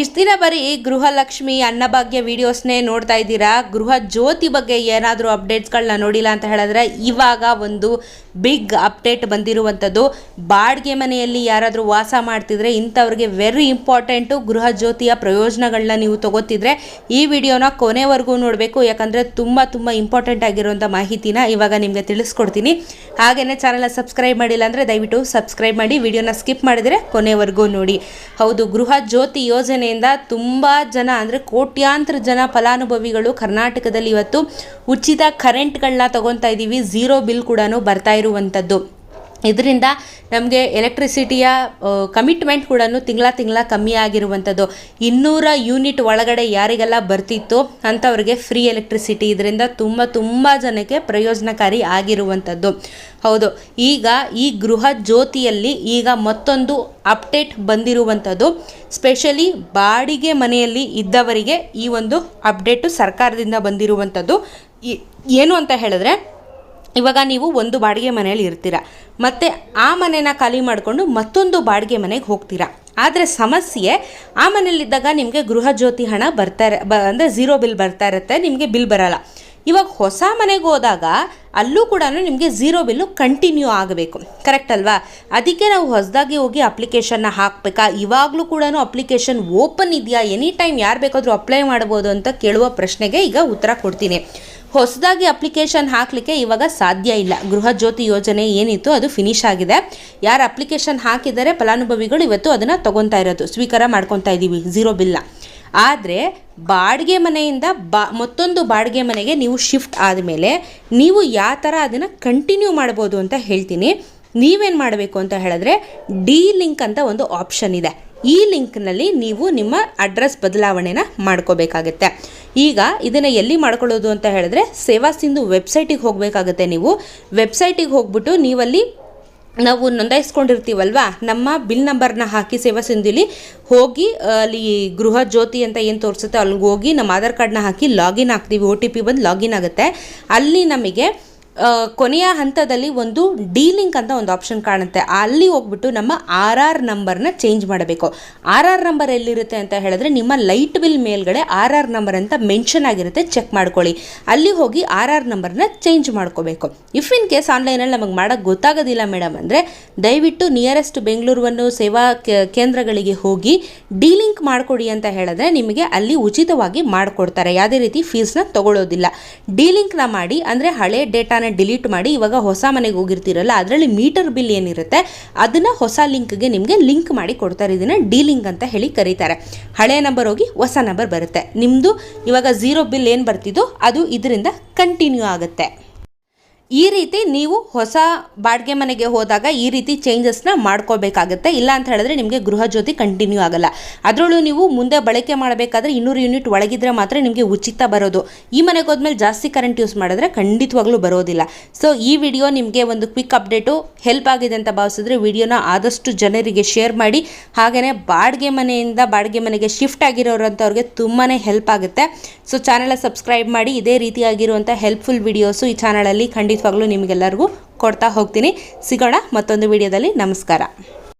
ಇಷ್ಟು ದಿನ ಬರೀ ಗೃಹಲಕ್ಷ್ಮಿ ಅನ್ನಭಾಗ್ಯ ವಿಡಿಯೋಸ್ನೇ ನೋಡ್ತಾ ಇದ್ದೀರಾ? ಗೃಹ ಜ್ಯೋತಿ ಬಗ್ಗೆ ಏನಾದರೂ ಅಪ್ಡೇಟ್ಸ್ಗಳನ್ನ ನೋಡಿಲ್ಲ ಅಂತ ಹೇಳಿದ್ರೆ ಇವಾಗ ಒಂದು ಬಿಗ್ ಅಪ್ಡೇಟ್ ಬಂದಿರುವಂಥದ್ದು. ಬಾಡಿಗೆ ಮನೆಯಲ್ಲಿ ಯಾರಾದರೂ ವಾಸ ಮಾಡ್ತಿದ್ರೆ ಇಂಥವ್ರಿಗೆ ವೆರಿ ಇಂಪಾರ್ಟೆಂಟು ಗೃಹ ಜ್ಯೋತಿಯ ಪ್ರಯೋಜನಗಳನ್ನ ನೀವು ತಗೋತಿದ್ರೆ ಈ ವಿಡಿಯೋನ ಕೊನೆವರೆಗೂ ನೋಡಬೇಕು. ಯಾಕಂದರೆ ತುಂಬ ತುಂಬ ಇಂಪಾರ್ಟೆಂಟ್ ಆಗಿರುವಂಥ ಮಾಹಿತಿನ ಇವಾಗ ನಿಮಗೆ ತಿಳಿಸ್ಕೊಡ್ತೀನಿ. ಹಾಗೆಯೇ ಚಾನಲ್ನ ಸಬ್ಸ್ಕ್ರೈಬ್ ಮಾಡಿಲ್ಲ ಅಂದರೆ ದಯವಿಟ್ಟು ಸಬ್ಸ್ಕ್ರೈಬ್ ಮಾಡಿ, ವಿಡಿಯೋನ ಸ್ಕಿಪ್ ಮಾಡಿದರೆ ಕೊನೆವರೆಗೂ ನೋಡಿ. ಹೌದು, ಗೃಹ ಜ್ಯೋತಿ ಯೋಜನೆಯಿಂದ ತುಂಬ ಜನ, ಅಂದರೆ ಕೋಟ್ಯಾಂತರ ಜನ ಫಲಾನುಭವಿಗಳು ಕರ್ನಾಟಕದಲ್ಲಿ ಇವತ್ತು ಉಚಿತ ಕರೆಂಟ್ಗಳನ್ನ ತಗೊತಾ ಇದ್ದೀವಿ ಝೀರೋ ಬಿಲ್ ಕೂಡ ಬರ್ತಾ ಇರುವಂಥದ್ದು ಇದರಿಂದ ನಮಗೆ ಎಲೆಕ್ಟ್ರಿಸಿಟಿಯ ಕಮಿಟ್ಮೆಂಟ್ ಕೂಡ ತಿಂಗಳ ತಿಂಗಳ ಕಮ್ಮಿ ಆಗಿರುವಂಥದ್ದು ಇನ್ನೂರ ಯೂನಿಟ್ ಒಳಗಡೆ ಯಾರಿಗೆಲ್ಲ ಬರ್ತಿತ್ತು ಅಂಥವ್ರಿಗೆ ಫ್ರೀ ಎಲೆಕ್ಟ್ರಿಸಿಟಿ ಇದರಿಂದ ತುಂಬ ತುಂಬ ಜನಕ್ಕೆ ಪ್ರಯೋಜನಕಾರಿ ಆಗಿರುವಂಥದ್ದು ಹೌದು, ಈಗ ಈ ಗೃಹ ಜ್ಯೋತಿಯಲ್ಲಿ ಈಗ ಮತ್ತೊಂದು ಅಪ್ಡೇಟ್ ಬಂದಿರುವಂಥದ್ದು ಸ್ಪೆಷಲಿ ಬಾಡಿಗೆ ಮನೆಯಲ್ಲಿ ಇದ್ದವರಿಗೆ ಈ ಒಂದು ಅಪ್ಡೇಟು ಸರ್ಕಾರದಿಂದ ಬಂದಿರುವಂಥದ್ದು ಏನು ಅಂತ ಹೇಳಿದ್ರೆ ಇವಾಗ ನೀವು ಒಂದು ಬಾಡಿಗೆ ಮನೆಯಲ್ಲಿ ಇರ್ತೀರ, ಮತ್ತು ಆ ಮನೆನ ಖಾಲಿ ಮಾಡಿಕೊಂಡು ಮತ್ತೊಂದು ಬಾಡಿಗೆ ಮನೆಗೆ ಹೋಗ್ತೀರಾ. ಆದರೆ ಸಮಸ್ಯೆ, ಆ ಮನೇಲಿದ್ದಾಗ ನಿಮಗೆ ಗೃಹ ಜ್ಯೋತಿ ಹಣ ಬರ್ತಾ ಇರ, ಬ, ಅಂದರೆ ಝೀರೋ ಬಿಲ್ ಬರ್ತಾ ಇರುತ್ತೆ, ನಿಮಗೆ ಬಿಲ್ ಬರಲ್ಲ. ಇವಾಗ ಹೊಸ ಮನೆಗೆ ಹೋದಾಗ ಅಲ್ಲೂ ಕೂಡ ನಿಮಗೆ ಝೀರೋ ಬಿಲ್ಲು ಕಂಟಿನ್ಯೂ ಆಗಬೇಕು. ಕರೆಕ್ಟ್ ಅಲ್ವಾ? ಅದಕ್ಕೆ ನಾವು ಹೊಸದಾಗಿ ಹೋಗಿ ಅಪ್ಲಿಕೇಶನ್ನ ಹಾಕಬೇಕಾ? ಇವಾಗಲೂ ಕೂಡ ಅಪ್ಲಿಕೇಶನ್ ಓಪನ್ ಇದೆಯಾ? ಎನಿ ಟೈಮ್ ಯಾರು ಬೇಕಾದರೂ ಅಪ್ಲೈ ಮಾಡ್ಬೋದು ಅಂತ ಕೇಳುವ ಪ್ರಶ್ನೆಗೆ ಈಗ ಉತ್ತರ ಕೊಡ್ತೀನಿ. ಹೊಸದಾಗಿ ಅಪ್ಲಿಕೇಶನ್ ಹಾಕಲಿಕ್ಕೆ ಇವಾಗ ಸಾಧ್ಯ ಇಲ್ಲ. ಗೃಹ ಜ್ಯೋತಿ ಯೋಜನೆ ಏನಿತ್ತು ಅದು ಫಿನಿಶ್ ಆಗಿದೆ. ಯಾರು ಅಪ್ಲಿಕೇಶನ್ ಹಾಕಿದ್ದಾರೆ ಫಲಾನುಭವಿಗಳು ಇವತ್ತು ಅದನ್ನು ತೊಗೊತಾ ಇರೋದು. ಸ್ವೀಕಾರ ಮಾಡ್ಕೊತಾ ಇದ್ದೀವಿ ಝೀರೋ ಬಿಲ್ನ ಆದರೆ ಬಾಡಿಗೆ ಮನೆಯಿಂದ ಬಾ, ಮತ್ತೊಂದು ಬಾಡಿಗೆ ಮನೆಗೆ ನೀವು ಶಿಫ್ಟ್ ಆದಮೇಲೆ ನೀವು ಯಾವ ಥರ ಅದನ್ನು ಕಂಟಿನ್ಯೂ ಮಾಡ್ಬೋದು ಅಂತ ಹೇಳ್ತೀನಿ. ನೀವೇನು ಮಾಡಬೇಕು ಅಂತ ಹೇಳಿದ್ರೆ ಡಿ ಲಿಂಕ್ ಅಂತ ಒಂದು ಆಪ್ಷನ್ ಇದೆ. ಈ ಲಿಂಕ್ನಲ್ಲಿ ನೀವು ನಿಮ್ಮ ಅಡ್ರೆಸ್ ಬದಲಾವಣೆನ ಮಾಡ್ಕೋಬೇಕಾಗತ್ತೆ. ಈಗ ಇದನ್ನು ಎಲ್ಲಿ ಮಾಡ್ಕೊಳ್ಳೋದು ಅಂತ ಹೇಳಿದ್ರೆ ಸೇವಾ ಸಿಂಧು ವೆಬ್ಸೈಟಿಗೆ ಹೋಗಬೇಕಾಗತ್ತೆ ನೀವು. ವೆಬ್ಸೈಟಿಗೆ ಹೋಗ್ಬಿಟ್ಟು ನೀವಲ್ಲಿ ನಾವು ನೋಂದಾಯಿಸ್ಕೊಂಡಿರ್ತೀವಲ್ವ? ನಮ್ಮ ಬಿಲ್ ನಂಬರ್ನ ಹಾಕಿ ಸೇವಾ ಸಿಂಧುಲಿ ಹೋಗಿ ಅಲ್ಲಿ ಗೃಹ ಜ್ಯೋತಿ ಅಂತ ಏನು ತೋರಿಸುತ್ತೆ ಅಲ್ಲಿಗೆ ಹೋಗಿ ನಮ್ಮ ಆಧಾರ್ ಕಾರ್ಡ್ನ ಹಾಕಿ ಲಾಗಿನ್ ಆಗ್ತೀವಿ. ಒ ಟಿ ಪಿ ಬಂದು ಲಾಗಿನ್ ಆಗುತ್ತೆ. ಅಲ್ಲಿ ನಮಗೆ ಕೊನೆಯ ಹಂತದಲ್ಲಿ ಒಂದು ಡೀಲಿಂಕ್ ಅಂತ ಒಂದು ಆಪ್ಷನ್ ಕಾಣುತ್ತೆ. ಅಲ್ಲಿ ಹೋಗ್ಬಿಟ್ಟು ನಮ್ಮ ಆರ್ ಆರ್ ನಂಬರ್ನ ಚೇಂಜ್ ಮಾಡಬೇಕು. ಆರ್ ಆರ್ ನಂಬರ್ ಎಲ್ಲಿರುತ್ತೆ ಅಂತ ಹೇಳಿದ್ರೆ ನಿಮ್ಮ ಲೈಟ್ ಬಿಲ್ ಮೇಲ್ಗಡೆ ಆರ್ ಆರ್ ನಂಬರ್ ಅಂತ ಮೆನ್ಷನ್ ಆಗಿರುತ್ತೆ, ಚೆಕ್ ಮಾಡ್ಕೊಳ್ಳಿ. ಅಲ್ಲಿ ಹೋಗಿ ಆರ್ ಆರ್ ನಂಬರ್ನ ಚೇಂಜ್ ಮಾಡ್ಕೋಬೇಕು. ಇಫ್ ಇನ್ ಕೇಸ್ ಆನ್ಲೈನಲ್ಲಿ ನಮಗೆ ಮಾಡೋಕ್ಕೆ ಗೊತ್ತಾಗೋದಿಲ್ಲ ಮೇಡಮ್ ಅಂದರೆ ದಯವಿಟ್ಟು ನಿಯರೆಸ್ಟ್ ಬೆಂಗಳೂರನ್ನು ಸೇವಾ ಕೇಂದ್ರಗಳಿಗೆ ಹೋಗಿ ಡೀಲಿಂಕ್ ಮಾಡಿಕೊಡಿ ಅಂತ ಹೇಳಿದ್ರೆ ನಿಮಗೆ ಅಲ್ಲಿ ಉಚಿತವಾಗಿ ಮಾಡಿಕೊಡ್ತಾರೆ. ಯಾವುದೇ ರೀತಿ ಫೀಸ್ನ ತಗೊಳ್ಳೋದಿಲ್ಲ ಡಿ ಲಿಂಕ್ನ ಮಾಡಿ ಅಂದರೆ ಹಳೆ ಡೇಟಾನ ಡಿಲೀಟ್ ಮಾಡಿ ಇವಾಗ ಹೊಸ ಮನೆಗೆ ಹೋಗಿರ್ತೀರಲ್ಲ, ಅದರಲ್ಲಿ ಮೀಟರ್ ಬಿಲ್ ಏನಿರುತ್ತೆ, ಅದನ್ನು ಹೊಸ ಲಿಂಕ್ಗೆ ನಿಮಗೆ ಲಿಂಕ್ ಮಾಡಿ ಕೊಡ್ತಾರೆ. ಇದನ್ನು ಡಿ ಅಂತ ಹೇಳಿ ಕರೀತಾರೆ. ಹಳೆಯ ನಂಬರ್ ಹೋಗಿ ಹೊಸ ನಂಬರ್ ಬರುತ್ತೆ. ನಿಮ್ಮದು ಇವಾಗ ಝೀರೋ ಬಿಲ್ ಏನು ಬರ್ತಿದ್ದೋ ಅದು ಇದರಿಂದ ಕಂಟಿನ್ಯೂ ಆಗುತ್ತೆ. ಈ ರೀತಿ ನೀವು ಹೊಸ ಬಾಡಿಗೆ ಮನೆಗೆ ಹೋದಾಗ ಈ ರೀತಿ ಚೇಂಜಸ್ನ ಮಾಡ್ಕೋಬೇಕಾಗುತ್ತೆ ಇಲ್ಲ ಅಂತ ಹೇಳಿದ್ರೆ ನಿಮಗೆ ಗೃಹ ಜ್ಯೋತಿ ಕಂಟಿನ್ಯೂ ಆಗಲ್ಲ. ಅದರಲ್ಲೂ ನೀವು ಮುಂದೆ ಬಳಕೆ ಮಾಡಬೇಕಾದ್ರೆ ಇನ್ನೂರು ಯೂನಿಟ್ ಒಳಗಿದ್ರೆ ಮಾತ್ರ ನಿಮಗೆ ಉಚಿತ ಬರೋದು. ಈ ಮನೆಗೆ ಹೋದ್ಮೇಲೆ ಜಾಸ್ತಿ ಕರೆಂಟ್ ಯೂಸ್ ಮಾಡಿದ್ರೆ ಖಂಡಿತವಾಗ್ಲೂ ಬರೋದಿಲ್ಲ. ಸೊ ಈ ವಿಡಿಯೋ ನಿಮಗೆ ಒಂದು ಕ್ವಿಕ್ ಅಪ್ಡೇಟು ಹೆಲ್ಪ್ ಆಗಿದೆ ಅಂತ ಭಾವಿಸಿದ್ರೆ ವಿಡಿಯೋನ ಆದಷ್ಟು ಜನರಿಗೆ ಶೇರ್ ಮಾಡಿ. ಹಾಗೆಯೇ ಬಾಡಿಗೆ ಮನೆಯಿಂದ ಬಾಡಿಗೆ ಮನೆಗೆ ಶಿಫ್ಟ್ ಆಗಿರೋರಂಥವ್ರಿಗೆ ತುಂಬಾ ಹೆಲ್ಪ್ ಆಗುತ್ತೆ. ಸೊ ಚಾನಲ ಸಬ್ಸ್ಕ್ರೈಬ್ ಮಾಡಿ. ಇದೇ ರೀತಿಯಾಗಿರುವಂಥ ಹೆಲ್ಪ್ಫುಲ್ ವಿಡಿಯೋಸು ಈ ಚಾನಲಲ್ಲಿ ಖಂಡಿತವಾಗ್ಲೂ ನಿಮಗೆಲ್ಲರಿಗೂ. ಕೊಡ್ತಾ ಹೋಗ್ತೀನಿ. ಸಿಗೋಣ ಮತ್ತೊಂದು ವಿಡಿಯೋದಲ್ಲಿ. ನಮಸ್ಕಾರ.